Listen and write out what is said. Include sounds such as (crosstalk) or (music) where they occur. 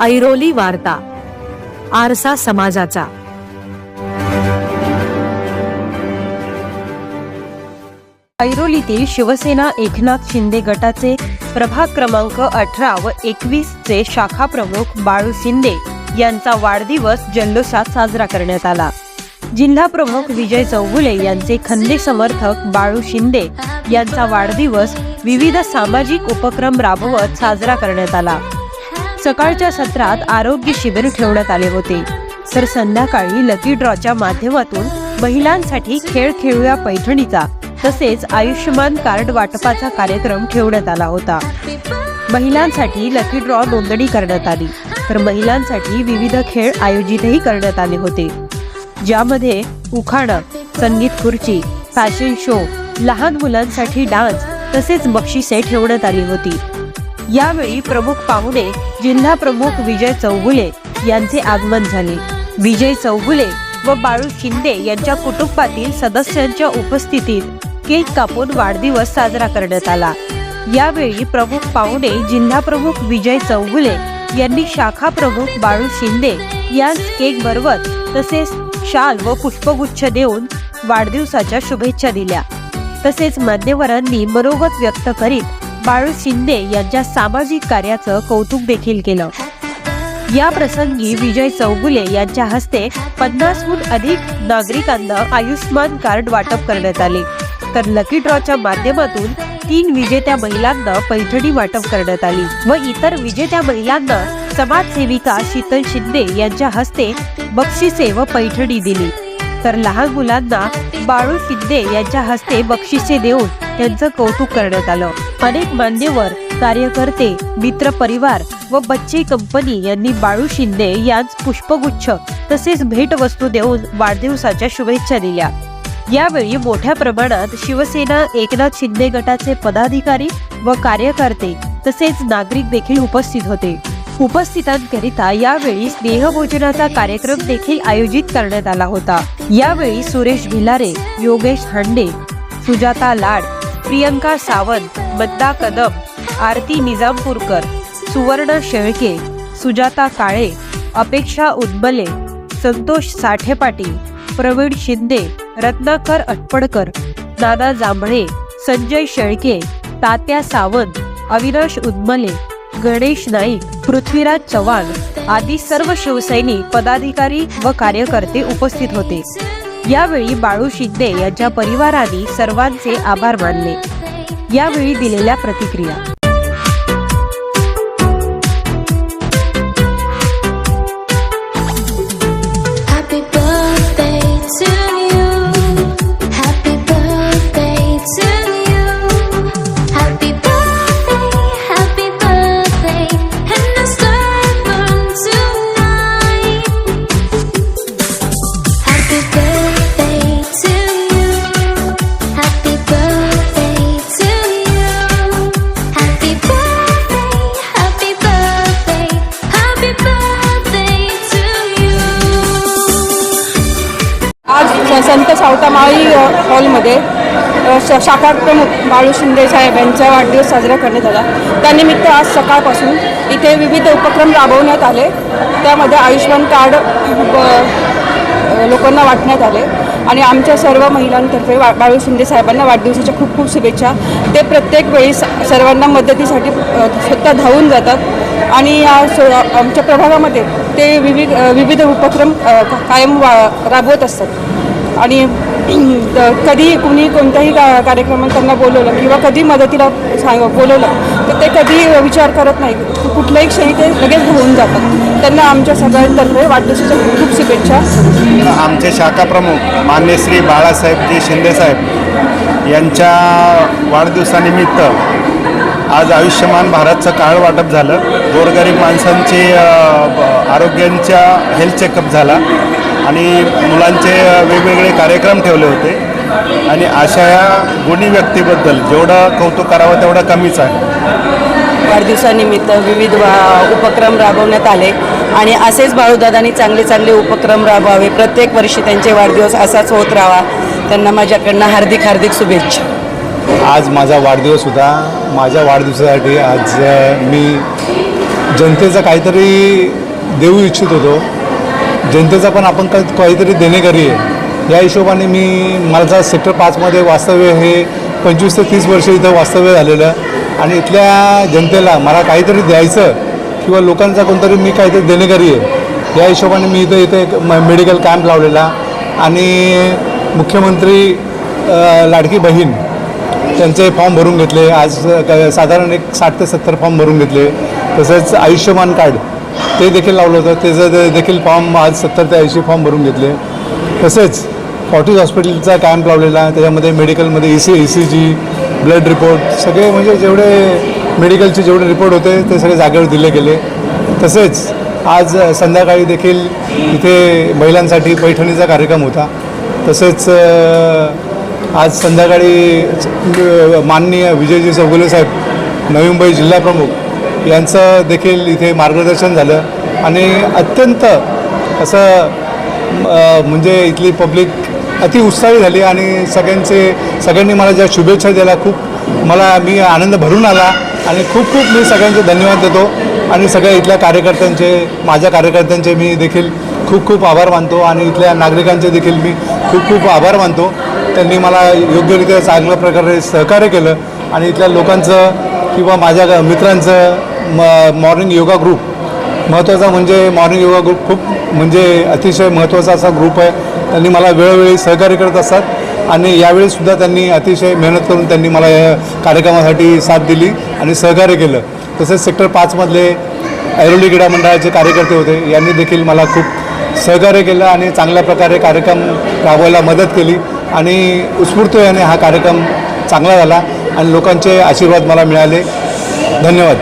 ऐरोली वार्ता आरसा समाजाचा. ऐरोलीतील शिवसेना एकनाथ शिंदे गटाचे प्रभाग क्रमांक अठरा व एकवीस चे शाखा प्रमुख बाळू शिंदे यांचा वाढदिवस जल्लोषात साजरा करण्यात आला. जिल्हा प्रमुख विजय चौगुले यांचे खंदे समर्थक बाळू शिंदे यांचा वाढदिवस विविध सामाजिक उपक्रम राबवत साजरा करण्यात आला. सकाळच्या सत्रात आरोग्य शिबिर ठेवण्यात आले होते. तर संध्याकाळी लकी ड्रॉच्या माध्यमातून महिलांसाठी खेळ खेळूया पैठणीचा तसेच आयुष्यमान कार्ड वाटपाचा कार्यक्रम ठेवण्यात आला होता. महिलांसाठी लकी ड्रॉ नोंदणी करण्यात आली. तर महिलांसाठी विविध खेळ आयोजितही करण्यात आले होते. ज्यामध्ये उखाणं संगीत खुर्ची फॅशन शो लहान मुलांसाठी डान्स तसेच बक्षिसे ठेवण्यात आली होती. यावेळी प्रमुख पाहुणे जिल्हा प्रमुख विजय चौगुले यांचे आगमन झाले. विजय चौगुले व बाळू शिंदे यांच्या कुटुंबातील सदस्यांच्या उपस्थितीत केक कापून वाढदिवस साजरा करण्यात आला. यावेळी प्रमुख पाहुणे जिल्हा प्रमुख विजय चौगुले यांनी शाखा प्रमुख बाळू शिंदे यांस केक बरवत तसेच शाल व पुष्पगुच्छ देऊन वाढदिवसाच्या शुभेच्छा दिल्या. तसेच मान्यवरांनी मनोगत व्यक्त करीत बाळू शिंदे यांच्या सामाजिक कार्याचं कौतुक देखील केलं. या प्रसंगी विजय चौगुले यांच्या हस्ते पन्नासहून अधिक नागरिकांना आयुष्मान कार्ड वाटप करण्यात आले. तर लकी ड्रॉच्या माध्यमातून तीन विजेत्या महिलांना पैठणी वाटप करण्यात आली व इतर विजेत्या महिलांना समाजसेविका शीतल शिंदे यांच्या हस्ते बक्षिसे व पैठणी दिली. तर लहान मुलांना बाळू शिंदे यांच्या हस्ते बक्षिसे देऊन त्यांचं कौतुक करण्यात आलं. अनेक मान्यवर कार्यकर्ते मित्र परिवार व बच्चे कंपनी यांनी बाळू शिंदे यांस पुष्पगुच्छ तसेच भेटवस्तू देऊन वाढदिवसाच्या शुभेच्छा दिल्या. यावेळी मोठ्या प्रमाणात शिवसेना एकनाथ शिंदे गटाचे पदाधिकारी व कार्यकर्ते तसेच नागरिक देखील उपस्थित होते. उपस्थितांकरिता यावेळी स्नेहभोजनाचा कार्यक्रम देखील आयोजित करण्यात आला होता. यावेळी सुरेश भिलारे योगेश हांडे सुजाता लाड प्रियंका सावंत बद्दा कदम आरती निजामपूरकर सुवर्ण शेळके सुजाता काळे अपेक्षा उद्बले संतोष साठे पाटील प्रवीण शिंदे रत्नाकर अटपडकर नाना जांभळे संजय शेळके तात्या सावंत अविनाश उद्मले गणेश नाईक पृथ्वीराज चव्हाण आदी सर्व शिवसैनिक पदाधिकारी व कार्यकर्ते उपस्थित होते. यावेळी बाळू शिंदे यांच्या परिवाराने सर्वांचे आभार मानले. यावेळी दिलेल्या प्रतिक्रिया. संत सावतामाळी हॉलमध्ये शाखा प्रमुख बाळू शिंदे साहेब यांचा वाढदिवस साजरा करण्यात आला. त्यानिमित्त आज सकाळपासून इथे विविध उपक्रम राबवण्यात आले. त्यामध्ये आयुष्यमान कार्ड लोकांना वाटण्यात आले. आणि आमच्या सर्व महिलांतर्फे वा बाळू शिंदे साहेबांना वाढदिवसाच्या खूप खूप शुभेच्छा. ते प्रत्येक वेळी स- सर्वांना मदतीसाठी स्वतः धावून जातात. आणि या सो आमच्या प्रभागामध्ये ते विविध विविध उपक्रम कायम वा राबवत असतात. आणि (clears throat) कधी कुणी कोणत्याही का कार्यक्रमात त्यांना बोलवलं किंवा कधी मदतीला सांग बोलवलं तर ते कधी विचार करत नाही कुठल्याही क्षणी ते लगेच होऊन जातात. त्यांना आमच्या सगळ्यांतर्फे वाढदिवसाच्या खूप खूप शुभेच्छा. आमचे शाखा प्रमुख मान्य श्री बाळासाहेबजी शिंदेसाहेब यांच्या वाढदिवसानिमित्त आज आयुष्यमान भारतचं काळ वाटप झालं. गोरगरीब माणसांची आरोग्यांच्या हेल्थ चेकअप झाला. आणि मुलांचे वेगवेगळे कार्यक्रम ठेवले होते. आणि अशा या गुणी व्यक्तीबद्दल जेवढं कौतुक करावं तेवढं कमीच आहे. वाढदिवसानिमित्त विविध वा- उपक्रम राबवण्यात आले. आणि असेच बाळूदादांनी चांगले चांगले उपक्रम राबवावे. प्रत्येक वर्षी त्यांचे वाढदिवस असाच होत राहावा. त्यांना माझ्याकडनं हार्दिक हार्दिक शुभेच्छा. आज माझा वाढदिवस होता. माझ्या वाढदिवसासाठी आज मी जनतेचं काहीतरी देऊ इच्छित होतो. जनतेचा पण आपण काही काहीतरी देणेकरी आहे. या हिशोबाने मी माझा सेक्टर पाचमध्ये वास्तव्य हे पंचवीस ते तीस वर्ष इथं वास्तव्य झालेलं. आणि इथल्या जनतेला मला काहीतरी द्यायचं किंवा लोकांचा कोणतरी मी काहीतरी देणेकरी आहे. या हिशोबाने मी इथं इथे एक म- मेडिकल कॅम्प लावलेला. आणि मुख्यमंत्री लाडकी बहीण त्यांचे फॉर्म भरून घेतले. आज साधारण एक साठ ते सत्तर फॉर्म भरून घेतले. तसंच आयुष्यमान कार्ड ते देखील लावलं होतं. त्याचं ते देखील फॉर्म आज सत्तर ते ऐंशी फॉर्म भरून घेतले. तसेच फॉर्टिस हॉस्पिटलचा कॅम्प लावलेला त्याच्यामध्ये मेडिकलमध्ये E C E C G blood report सगळे म्हणजे जेवढे मेडिकलचे जेवढे रिपोर्ट होते ते सगळे जागेवर दिले गेले. तसेच आज संध्याकाळी देखील इथे महिलांसाठी पैठणीचा कार्यक्रम होता. तसेच आज संध्याकाळी माननीय विजयजी चौगुले साहेब नवी मुंबई जिल्हाप्रमुख यांचं देखील इथे मार्गदर्शन झालं. आणि अत्यंत असं म्हणजे इथली पब्लिक अति उत्साही झाली आणि सगळ्यांचे सगळ्यांनी मला ज्या शुभेच्छा दिल्या खूप मला मी आनंद भरून आला आणि खूप खूप मी सगळ्यांचे धन्यवाद देतो. आणि सगळ्या इथल्या कार्यकर्त्यांचे माझ्या कार्यकर्त्यांचे मी देखील खूप खूप आभार मानतो आणि इथल्या नागरिकांचे देखील मी खूप खूप आभार मानतो. त्यांनी मला योग्यरित्या चांगल्या प्रकारे सहकार्य केलं आणि इथल्या लोकांचं किंवा माझ्या मित्रांचं म मॉर्निंग योगा ग्रुप महत्त्वाचा म्हणजे मॉर्निंग योगा ग्रुप खूप म्हणजे अतिशय महत्त्वाचा असा ग्रुप आहे. त्यांनी मला वेळोवेळी सहकार्य करत असतात आणि यावेळीसुद्धा त्यांनी अतिशय मेहनत करून त्यांनी मला या कार्यक्रमासाठी साथ दिली आणि सहकार्य केलं. तसेच सेक्टर पाचमधले ऐरोली क्रीडा मंडळाचे कार्यकर्ते होते यांनी देखील मला खूप सहकार्य केलं आणि चांगल्या प्रकारे कार्यक्रम राबवायला मदत केली आणि उत्स्फूर्त याने हा कार्यक्रम चांगला झाला आणि लोकांचे आशीर्वाद मला मिळाले. धन्यवाद.